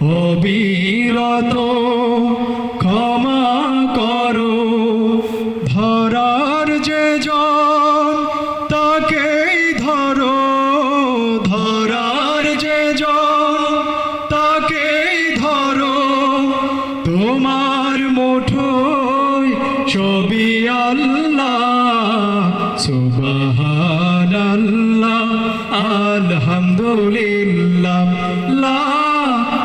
অবিরত ক্ষমা করো। ধরার যে জন, তাকেই ধরো। ধরার যে জন, তাকেই ধরো। তোমার মুঠোয় ছবি আল্লাহ, সুবহানাল্লাহ, আলহামদুলিল্লাহ।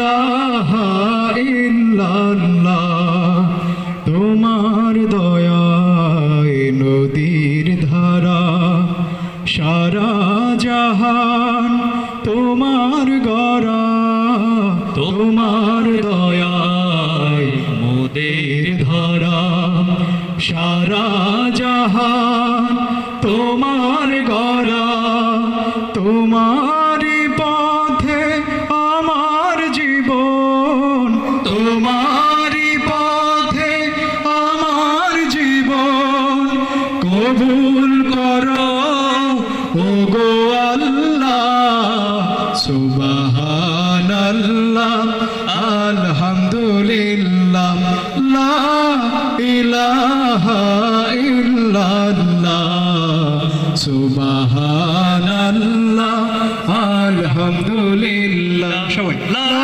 ইলাহা ইল্লাল্লাহ, তোমার দয়ায় নদীর ধারা, সারা জাহান তোমার গড়া, তোমার দয়ায় মোদের ধরা, সারা জাহান তোমার গড়া, তোমার সুবহানাল্লাহ আলহামদুলিল্লাহ লা ইলাহা ইল্লাল্লাহ সুবহানাল্লাহ আলহামদুলিল্লাহ সবাই লা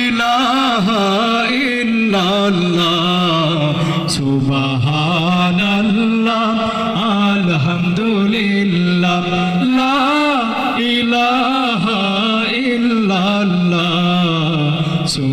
ইলাহা ইল্লাল্লাহ সুবহানাল্লাহ আলহামদুলিল্লাহ